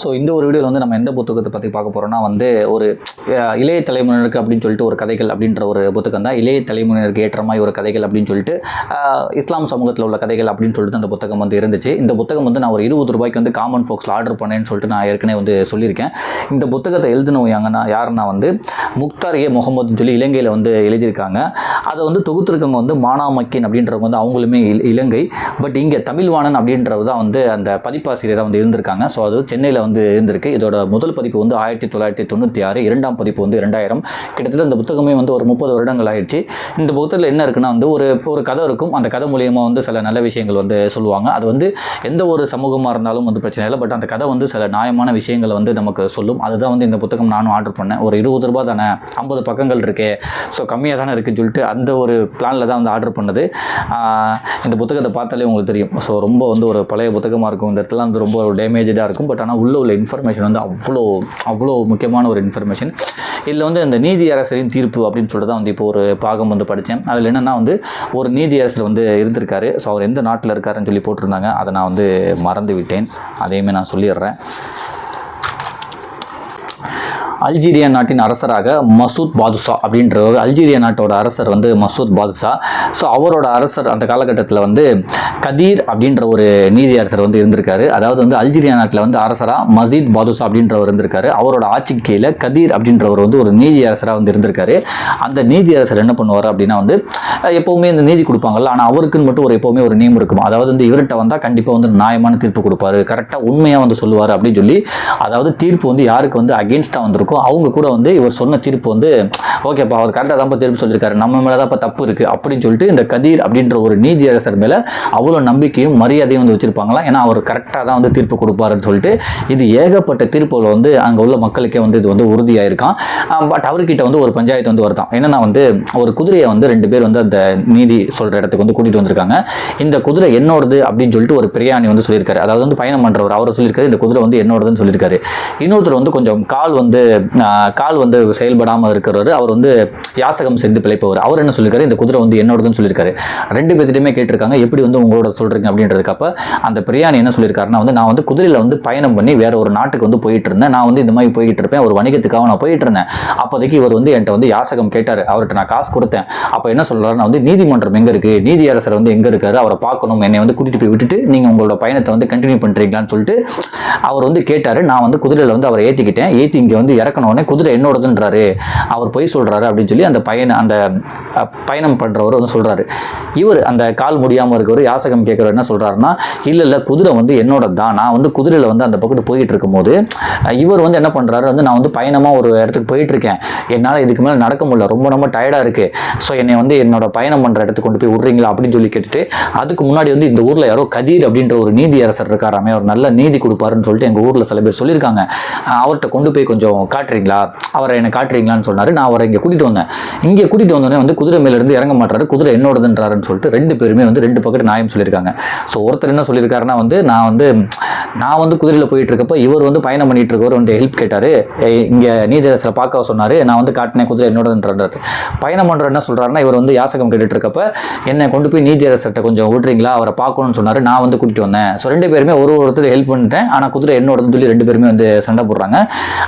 So இந்த ஒரு வீடியோவில் வந்து நம்ம எந்த புத்தகத்தை பற்றி பார்க்க போகிறோம்னா வந்து ஒரு இளைய தலைமுறையினருக்கு அப்படின்னு சொல்லிட்டு ஒரு கதைகள் அப்படின்ற ஒரு புத்தகம் தான். இளைய தலைமுறையினருக்கு ஏற்ற மாதிரி ஒரு கதைகள் அப்படின்னு சொல்லிட்டு இஸ்லாம் சமூகத்தில் உள்ள கதைகள் அப்படின்னு சொல்லிட்டு அந்த புத்தகம் வந்து இருந்துச்சு. இந்த புத்தகம் வந்து நான் ஒரு இருபது ரூபாய்க்கு வந்து காமன் ஃபோக்ஸில் ஆர்டர் பண்ணேன்னு சொல்லிட்டு நான் ஏற்கனவே வந்து சொல்லியிருக்கேன். இந்த புத்தகத்தை எழுதினவங்க யாங்கன்னா யாருன்னா வந்து முக்தார் ஏ முகமதுன்னு சொல்லி இலங்கையில் வந்து எழுதியிருக்காங்க. அதை வந்து தொகுத்திருக்கவங்க வந்து மானாமக்கின் அப்படின்றவங்க வந்து அவங்களுமே இலங்கை. பட் இங்கே தமிழ்வாணன் அப்படின்றது தான் வந்து அந்த பதிப்பாசிரியராக வந்து இருந்திருக்காங்க. ஸோ அது சென்னையில் வந்து இருந்திருக்கு. இதோட முதல் பதிப்பு வந்து ஆயிரத்தி தொள்ளாயிரத்தி தொண்ணூற்றி ஆறு இரண்டாம் பதிப்பு வந்து ரெண்டாயிரம் கிட்டத்தட்ட இந்த புத்தகமே வந்து ஒரு முப்பது வருடங்கள் ஆயிடுச்சு. இந்த புத்தகத்தில் என்ன இருக்குன்னா வந்து ஒரு ஒரு கதை இருக்கும். அந்த கதை மூலியமாக வந்து சில நல்ல விஷயங்கள் வந்து சொல்லுவாங்க. அது வந்து எந்த ஒரு சமூகமாக இருந்தாலும் வந்து பிரச்சனை இல்லை. பட் அந்த கதை வந்து சில நியாயமான விஷயங்களை வந்து நமக்கு சொல்லும். அதுதான் வந்து இந்த புத்தகம் நானும் ஆர்டர் பண்ணேன். ஒரு இருபது ரூபா தானே? ஐம்பது பக்கங்கள் இருக்கே. ஸோ கம்மியாக தானே இருக்குன்னு சொல்லிட்டு அந்த ஒரு பிளானில் தான் வந்து ஆர்டர் பண்ணது. இந்த புத்தகத்தை பார்த்தாலே உங்களுக்கு தெரியும். ஸோ ரொம்ப வந்து ஒரு பழைய புத்தகமாக இருக்கும். இந்த இடத்துல வந்து ரொம்ப டேமேஜாக இருக்கும். பட் ஆனால் உள்ள உள்ள இன்ஃபர்மேஷன் வந்து அவ்வளோ அவ்வளோ முக்கியமான ஒரு இன்ஃபர்மேஷன் இதில் வந்து இந்த நீதி அரசரின் தீர்ப்பு அப்படின்னு சொல்லிட்டு தான் வந்து இப்போ ஒரு பாகம் வந்து படித்தேன். அதில் என்னென்னா வந்து ஒரு நீதி அரசர் வந்து இருந்திருக்காரு. ஸோ அவர் எந்த நாட்டில் இருக்காருன்னு சொல்லி போட்டிருந்தாங்க. அதை நான் வந்து மறந்து விட்டேன் அதையுமே நான் சொல்லிடுறேன். அல்ஜீரியா நாட்டின் அரசராக மசூத் பாதுஷா அப்படின்றவர் அல்ஜீரியா நாட்டோட அரசர் வந்து மசூத் பாதுஷா. ஸோ அவரோட அரசர் அந்த காலகட்டத்தில் வந்து கதீர் அப்படின்ற ஒரு நீதி அரசர் வந்து இருந்திருக்காரு. அதாவது வந்து அல்ஜீரியா நாட்டில் வந்து அரசராக மசீத் பாதுஷா அப்படின்றவர் இருந்திருக்காரு. அவரோட ஆட்சிக்கு கீழே கதீர் அப்படின்றவர் வந்து ஒரு நீதி அரசராக வந்து இருந்திருக்காரு. அந்த நீதி அரசர் என்ன பண்ணுவார் அப்படின்னா வந்து எப்போவுமே இந்த நீதி கொடுப்பாங்கல்ல ஆனால் அவருக்குன்னு மட்டும் ஒரு எப்போவுமே ஒரு நேம் இருக்கும். அதாவது வந்து இவர்கிட்ட வந்தால் கண்டிப்பாக வந்து நியாயமான தீர்ப்பு கொடுப்பாரு கரெக்டாக உண்மையாக வந்து சொல்லுவார் அப்படின்னு சொல்லி அதாவது தீர்ப்பு வந்து யாருக்கு வந்து அகேன்ஸ்டாக வந்திருக்கோ அவங்க கூட வந்து இவர் சொன்ன தீர்ப்பு வந்து ஓகேப்பா அவர் கரெக்டாக தான் தீர்ப்பு சொல்லியிருக்காரு நம்ம மேலே தான் இப்போ தப்பு இருக்குது அப்படின்னு சொல்லிட்டு இந்த கதீர் அப்படின்ற ஒரு நீதியரசர் மேலே அவ்வளோ நம்பிக்கையும் மரியாதையும் வந்து வச்சுருப்பாங்களாம் ஏன்னா அவர் கரெக்டாக தான் வந்து தீர்ப்பு கொடுப்பாருன்னு சொல்லிட்டு இது ஏகப்பட்ட தீர்ப்புகள் வந்து அங்கே உள்ள மக்களுக்கே வந்து இது வந்து உறுதியாயிருக்கான். பட் அவர்கிட்ட வந்து ஒரு பஞ்சாயத்து வந்து வருதான். என்னென்னா வந்து ஒரு குதிரையை வந்து ரெண்டு பேர் வந்து அந்த நீதி சொல்கிற இடத்துக்கு வந்து கூட்டிகிட்டு வந்திருக்காங்க. இந்த குதிரை என்னோடது அப்படின்னு சொல்லிட்டு ஒரு பிரியாணி வந்து சொல்லியிருக்காரு. அதாவது வந்து பயணம் பண்ணுறவர் அவர் சொல்லியிருக்காரு இந்த குதிரை வந்து என்னோடதுன்னு சொல்லியிருக்காரு. இன்னொருத்தர் வந்து கொஞ்சம் கால் வந்து கால் வந்து செயல்படாமல் இருக்கிறவர் அவர் வந்து யாசகம் செஞ்சு பிழைப்பவர். அவர் என்ன சொல்லியிருக்காரு இந்த குதிரை வந்து என்னோடதுன்னு சொல்லியிருக்காரு ரெண்டு பேர்த்திட்டையுமே கேட்டிருக்காங்க. எப்படி வந்து உங்களோட சொல்கிறீங்க அப்படின்றதுக்கப்ப அந்த பிரியாணி என்ன சொல்லியிருக்காருன்னா வந்து நான் வந்து குதிரையில் வந்து பயணம் பண்ணி வேற ஒரு நாட்டுக்கு வந்து போயிட்டு இருந்தேன் நான் வந்து இந்த மாதிரி போயிட்டு இருப்பேன் ஒரு வணிகத்துக்காக நான் போயிட்டு இருந்தேன் அப்போதைக்கு இவர் வந்து என்கிட்ட வந்து யாசகம் கேட்டார். அவர்கிட்ட நான் காசு கொடுத்தேன். அப்போ என்ன சொல்கிறாருன்னா வந்து நீதிமன்றம் எங்கே இருக்குது நீதியரசர் வந்து எங்கே இருக்காரு? அவரை பார்க்கணும். என்னை வந்து கூட்டிகிட்டு போய் விட்டுட்டு நீங்கள் உங்களோட பயணத்தை வந்து கண்டினியூ பண்ணுறீங்களான்னு சொல்லிட்டு அவர் வந்து கேட்டார். நான் வந்து குதிரையில் வந்து அவரை ஏற்றிக்கிட்டேன் ஏற்றி இங்கே வந்து இறக்கணும் குதிரை என்னோடதுன்றாரு. அவர் பொய் சொல்கிறாரு அப்படின்னு சொல்லி அந்த பயணம் அந்த பயணம் பண்ணுறவர் வந்து சொல்கிறாரு இவர் அந்த கால் முடியாமல் இருக்கவர் யாசகம் கேட்குறவர் என்ன சொல்கிறாருன்னா இல்லை இல்லை குதிரை வந்து என்னோட தான் நான் வந்து குதிரையில் வந்து அந்த பக்கத்து போயிட்டு இருக்கும்போது இவர் வந்து என்ன பண்ணுறாரு வந்து நான் வந்து பயணமாக ஒரு இடத்துக்கு போயிட்டுருக்கேன். என்னால் இதுக்கு மேலே நடக்க முடியல. ரொம்ப ரொம்ப டயர்டாக இருக்குது ஸோ என்னை வந்து என்னோட பயணம் பண்ணுற இடத்துக்கு கொண்டு போய் விட்றீங்களா? அப்படின்னு சொல்லி கேட்டுட்டு அதுக்கு முன்னாடி வந்து இந்த ஊரில் யாரோ கதீர் அப்படின்ற ஒரு நீதி அரசர் இருக்காராமே அவர் நல்ல நீதி கொடுப்பாருன்னு சொல்லிட்டு எங்கள் ஊரில் சில பேர் சொல்லியிருக்காங்க. அவர்கிட்ட கொண்டு போய் கொஞ்சம் காட்டுறீங்களா? அவரை என்னை காட்டுறீங்களான்னு சொன்னார். நான் அவரை இங்கே கூட்டிகிட்டு வந்தேன். இங்கே கூட்டிகிட்டு வந்தோடனே வந்து குதிரை மேலேருந்து இறங்க மாட்டாரு. குதிரை என்னோடதுன்றாருன்னு சொல்லிட்டு ரெண்டு பேருமே வந்து ரெண்டு பக்கத்து நியாயம் சொல்லியிருக்காங்க. ஸோ ஒருத்தர் என்ன சொல்லியிருக்காருன்னா வந்து நான் வந்து நான் வந்து குதிரையில் போயிட்டு இருக்கப்போ இவர் வந்து பயணம் பண்ணிட்டு இருக்கவர் வந்து ஹெல்ப் கேட்டார். இங்கே நீதிரசில் பார்க்க சொன்னார். நான் வந்து காட்டினேன் குதிரை என்னோடதுன்றாரு. பயணம் பண்ணுற என்ன சொல்கிறாருன்னா இவர் வந்து யாசகம் கேட்டுட்டு இருக்கப்ப என்னை கொண்டு போய் நீதியரசர்கிட்ட கொஞ்சம் விட்றீங்களா? அவரை பார்க்கணும்னு சொன்னார். நான் வந்து கூட்டிட்டு வந்தேன். ஸோ ரெண்டு பேருமே ஒரு ஒருத்தர் ஹெல்ப் பண்ணிட்டேன். ஆனால் குதிரை என்னோடதுன்னு சொல்லி ரெண்டு பேருமே வந்து சண்டை போடுறாங்க.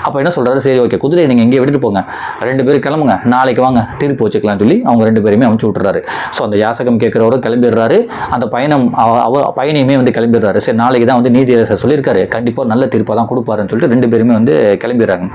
அப்போ என்ன சொல்கிறாரு சரி ஓகே குதிரையை நீங்கள் எங்கேயே விட்டுட்டு போங்க. ரெண்டு பேரும் கிளம்புங்க. நாளைக்கு வாங்க தீர்ப்பு வச்சுக்கலாம்னு சொல்லி அவங்க ரெண்டு பேருமே அமுச்சு விட்டுறாரு. ஸோ அந்த யாசகம் கேட்குறவரும் கிளம்பிடுறாரு. அந்த பயணம் அவ- அவ பயணியுமே வந்து கிளம்பிடுறாரு. சரி நாளைக்கு தான் வந்து நீதியரசர் சொல்லியிருக்காரு. கண்டிப்பாக நல்ல தீர்ப்பாக தான் கொடுப்பாருன்னு சொல்லிட்டு ரெண்டு பேருமே வந்து கிளம்பிடுறாங்க.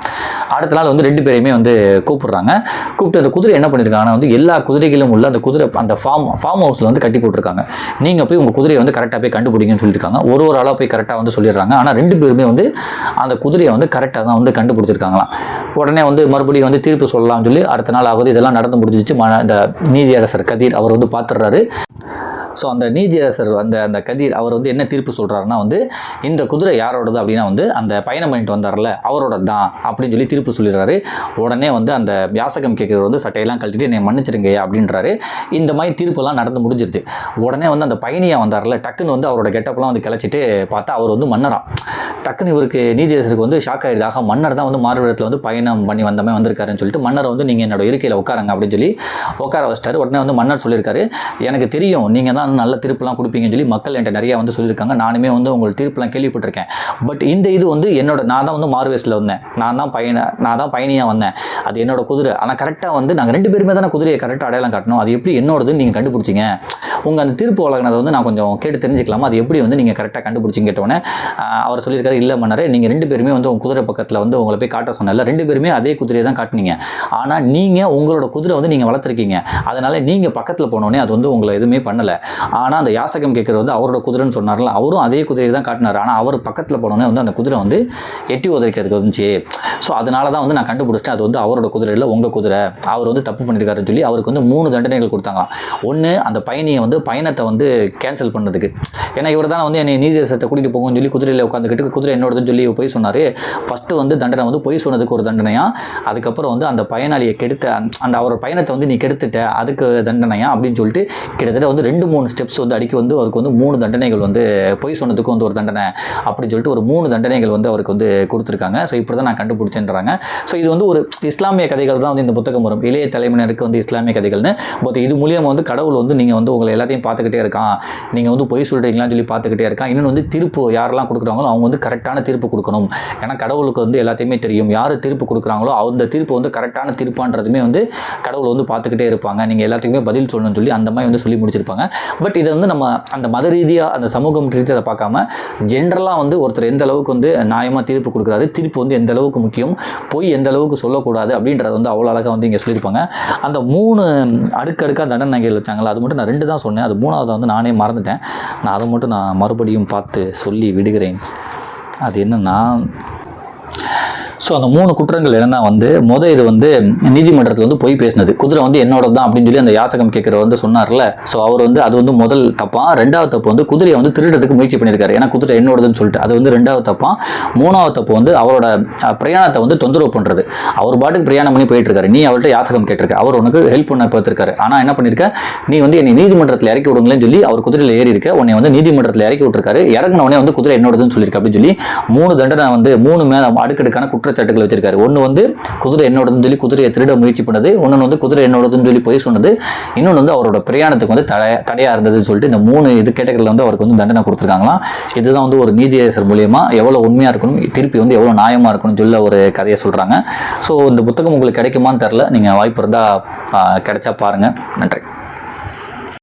அடுத்த நாள் வந்து ரெண்டு பேரையுமே வந்து கூப்பிடுறாங்க. கூப்பிட்டு அந்த குதிரை என்ன பண்ணியிருக்காங்கன்னா வந்து எல்லா குதிரைகளும் உள்ள அந்த குதிரை அந்த ஃபார்ம் ஃபார்ம் ஹவுஸில் வந்து கட்டி போட்டிருக்காங்க. நீங்கள் போய் உங்கள் குதிரையை வந்து கரெக்டாக போய் கண்டுபிடிங்கன்னு சொல்லியிருக்காங்க. ஒரு ஒரு ஆளாக போய் கரெக்டாக வந்து சொல்லிடுறாங்க. ஆனால் ரெண்டு பேருமே வந்து அந்த குதிரையை வந்து கரெக்டாக தான் வந்து கண்டுபிடிச்சிருக்காங்க. சொல்லிட்டாங்களாம் உடனே வந்து மறுபடியும் வந்து தீர்ப்பு சொல்லலாம்னு சொல்லி அடுத்த நாள் ஆகுது. இதெல்லாம் நடந்து முடிஞ்சிச்சு. ம- இந்த நீதியரசர் கதிர் அவர் வந்து பார்த்துடுறாரு. ஸோ அந்த நீதியரசர் அந்த அந்த கதிர் அவர் வந்து என்ன தீர்ப்பு சொல்கிறாருன்னா வந்து இந்த குதிரை யாரோடது அப்படின்னா வந்து அந்த பயணம் பண்ணிட்டு வந்தார்ல அவரோட தான் அப்படின்னு சொல்லி தீர்ப்பு சொல்லிடுறாரு. உடனே வந்து அந்த யாசகம் கேட்குறவர் வந்து சட்டையெல்லாம் கழட்டிட்டு என்னை மன்னிச்சிருங்க அப்படின்றாரு. இந்த மாதிரி தீர்ப்பெல்லாம் நடந்து முடிஞ்சிருச்சு. உடனே வந்து அந்த பயணியாக வந்தார்ல டக்குன்னு வந்து அவரோட கெட்டப்லாம் வந்து கிளச்சிட்டு பார்த்தா அவர் வந்து மன்னராம். டக்குன்னு இவருக்கு நீதியரசருக்கு வந்து ஷாக் ஆயிடுது. ஆக மன்னர் தான் வந்து மாறுவிடத்தில் வந்து பயணம் பண்ணி வந்தமே வந்திருக்காருன்னு சொல்லிட்டு மன்னர் வந்து நீங்கள் என்னோட இருக்கையில் உட்காருங்க அப்படின்னு சொல்லி உட்கார வச்சிட்டாரு. உடனே வந்து மன்னர் சொல்லியிருக்காரு எனக்கு தெரியும் நீங்கள் தான் நல்ல தீர்ப்புலாம் கொடுப்பீங்கன்னு சொல்லி மக்கள் என்கிட்ட நிறையா வந்து சொல்லியிருக்காங்க. நானுமே வந்து உங்களுக்கு தீர்ப்புலாம் கேள்விப்பட்டிருக்கேன். பட் இந்த இது வந்து என்னோட நான் தான் வந்து மார்வேஸில் வந்தேன். நான் தான் பயண நான் தான் பயணியாக வந்தேன். அது என்னோட குதிரை. ஆனால் கரெக்டாக வந்து நாங்கள் ரெண்டு பேருமே தானே குதிரையை கரெக்டாக அடையாளம் காட்டணும். அது எப்படி என்னோடதுன்னு நீங்கள் கண்டுபிடிச்சிங்க. உங்கள் அந்த தீர்ப்பு வழங்கினதை வந்து நான் கொஞ்சம் கேட்டு தெரிஞ்சுக்கலாமா? அது எப்படி வந்து நீங்கள் கரெக்டாக கண்டுபிடிச்சிங்க கேட்டோன்னே அவர் சொல்லியிருக்காரு இல்லை மன்னரே நீங்கள் ரெண்டு பேருமே வந்து உங்கள் குதிரை பக்கத்தில் வந்து உங்களை போய் காட்ட சொன்னல ரெண்டு பேருமே அதே குதிரையை தான் காட்டினீங்க. ஆனால் நீங்கள் உங்களோட குதிரை வந்து நீங்கள் வளர்த்துருக்கீங்க. அதனால் நீங்கள் பக்கத்தில் போனோடனே அது வந்து உங்களை எதுவுமே பண்ணலை. ஆனால் அந்த யாசகம் கேட்குறது வந்து அவரோட குதிரைன்னு சொன்னார்ல. அவரும் அதே குதிரையை தான் காட்டினார். ஆனால் அவர் பக்கத்தில் போனோடனே வந்து அந்த குதிரை வந்து எட்டி உதறிக்கிறதுக்கு வந்துச்சு. ஸோ அதனால தான் வந்து நான் கண்டுபிடிச்சிட்டேன். அது வந்து அவரோட குதிரை இல்லை உங்கள் குதிரை. அவர் வந்து தப்பு பண்ணியிருக்காருன்னு சொல்லி அவருக்கு வந்து மூணு தண்டனைகள் கொடுத்தாங்க ஒன்று அந்த பயணியை வந்து பயணத்தை வந்து கேன்சல் பண்ணதுக்கு. ஏன்னா இவர் தான் வந்து என்னை நீதியரசத்தை கூட்டிகிட்டு போங்கன்னு சொல்லி குதிரையில் உட்காந்துக்கிட்டு குதிரை என்னோடதுன்னு சொல்லி போய் சொன்னார். ஃபஸ்ட்டு வந்து தண்டனை வந்து பொய் சொன்னதுக்கு ஒரு தண்டனையா? அதுக்கப்புறம் வந்து அந்த பயனாளியை கெடுத்த அந்த- அந்த அவரோட பயணத்தை வந்து நீ கெடுத்துட்ட அதுக்கு தண்டனையா? அப்படின்னு சொல்லிட்டு கிட்டத்தட்ட வந்து ரெண்டு மூணு ஸ்டெப்ஸ் வந்து அடிக்க வந்து அவருக்கு வந்து மூணு தண்டனைகள் வந்து பொய் சொன்னதுக்கு வந்து ஒரு தண்டனை அப்படின்னு சொல்லிட்டு ஒரு மூணு தண்டனைகள் வந்து அவருக்கு வந்து கொடுத்துருக்காங்க. ஸோ இப்படி தான் நான் கண்டுபிடிச்சேன்றாங்க. ஸோ இது வந்து ஒரு இஸ்லாமிய கதைகள் தான் வந்து இந்த புத்தகம் வரும். இளைய தலைமுறையினருக்கு வந்து இஸ்லாமிய கதைகள்னு. பட் இது மூலியமாக வந்து கடவுள் வந்து நீங்கள் வந்து உங்களை எல்லாத்தையும் பார்த்துக்கிட்டே இருக்கான். நீங்கள் வந்து பொய் சொல்கிறீங்களான்னு சொல்லி பார்த்துக்கிட்டே இருக்கான். இன்னொன்று வந்து தீர்ப்பு யாரெல்லாம் கொடுக்குறாங்களோ அவங்க வந்து கரெக்டான தீர்ப்பு கொடுக்கணும். ஏன்னா கடவுளுக்கு வந்து எல்லாத்தையுமே தெரியும். யார் தீர்ப்பு கொடுக்குறாங்களோ அந்த தீர்ப்பு வந்து கரெக்டான தீர்ப்பான்றதுமே வந்து கடவுள் வந்து பார்த்துக்கிட்டே இருப்பாங்க. நீங்கள் எல்லாத்துக்குமே பதில் சொல்லணும்னு சொல்லி அந்த மாதிரி வந்து சொல்லி முடிச்சிருப்பாங்க. பட் இதை வந்து நம்ம அந்த மத ரீதியாக அந்த சமூகம் ரீதியாக அதை பார்க்காம ஜென்ரலாக வந்து ஒருத்தர் எந்த அளவுக்கு வந்து நியாயமாக தீர்ப்பு கொடுக்குறாரு தீர்ப்பு வந்து எந்த அளவுக்கு முக்கியம் பொய் எந்த அளவுக்கு சொல்லக்கூடாது அப்படின்றது வந்து அவ்வளோ அழகாக வந்து இங்கே சொல்லியிருப்பாங்க. அந்த மூணு அடுக்கடுக்காக தண்டனைகள் வச்சாங்களா அது மட்டும் நான் ரெண்டு தான் சொன்னேன். அது மூணாவது வந்து நானே மறந்துட்டேன். நான் அதை மட்டும் நான் மறுபடியும் பார்த்து சொல்லி விடுகிறேன். அது என்னன்னா ஸோ அந்த மூணு குற்றங்கள் என்னன்னா வந்து முத இது வந்து நீதிமன்றத்தில் வந்து பொய் பேசினது. குதிரை வந்து என்னோட தான் அப்படின்னு சொல்லி அந்த யாசகம் கேட்குறவர் வந்து சொன்னார்ல. ஸோ அவர் வந்து அது வந்து முதல் தப்பாக ரெண்டாவது தப்பு வந்து குதிரையை வந்து திருடுறதுக்கு முயற்சி பண்ணியிருக்காரு. ஏன்னா குதிரை என்னோடதுன்னு சொல்லிட்டு. அது வந்து ரெண்டாவது தப்பாக மூணாவது தப்பு வந்து அவரோட பிரயாணத்தை வந்து தொந்தரவு பண்ணுறது அவர் பாட்டுக்கு பிரயாணம் பண்ணி போயிட்டு இருக்காரு நீ அவர்கிட்ட யாசகம் கேட்டிருக்க. அவர் உனக்கு ஹெல்ப் பண்ண பார்த்துருக்காரு. ஆனால் என்ன பண்ணியிருக்க நீ வந்து என்னை நீதிமன்றத்தில் இறக்கி விடுங்களேன்னு சொல்லி அவர் குதிரையில் ஏறி இருக்க. உன்னை வந்து நீதிமன்றத்தில் இறக்கி விட்டுருக்காரு. இறங்கின உடனே வந்து குதிரை என்னோடதுன்னு சொல்லியிருக்க அப்படின்னு சொல்லி மூணு தண்டனை வந்து மூணு மேல அடுக்கடுக்கான குற்றச்சாட்டுகள் வச்சிருக்காரு. ஒன்று வந்து குதிரை என்னோடதுன்னு சொல்லி குதிரையை திருட முயற்சி பண்ணது இன்னொன்று வந்து குதிரை என்னோடதுன்னு சொல்லி போய் சொன்னது இன்னொன்று வந்து அவரோட பிரயாணத்துக்கு வந்து தடை தடையாக இருந்ததுன்னு சொல்லிட்டு இந்த மூணு இது கேட்டகரியில் வந்து அவருக்கு வந்து தண்டனை கொடுத்துருக்காங்களாம். இதுதான் வந்து ஒரு நீதியரசர் மூலியமாக எவ்வளோ உண்மையாக இருக்கணும் திருப்பி வந்து எவ்வளோ நியாயமாக இருக்கணும்னு சொல்ல ஒரு கதையை சொல்கிறாங்க ஸோ இந்த புத்தகம் உங்களுக்கு கிடைக்குமான்னு தெரில நீங்கள் வாய்ப்பு இருந்தால் கிடைச்சா பாருங்கள் நன்றி.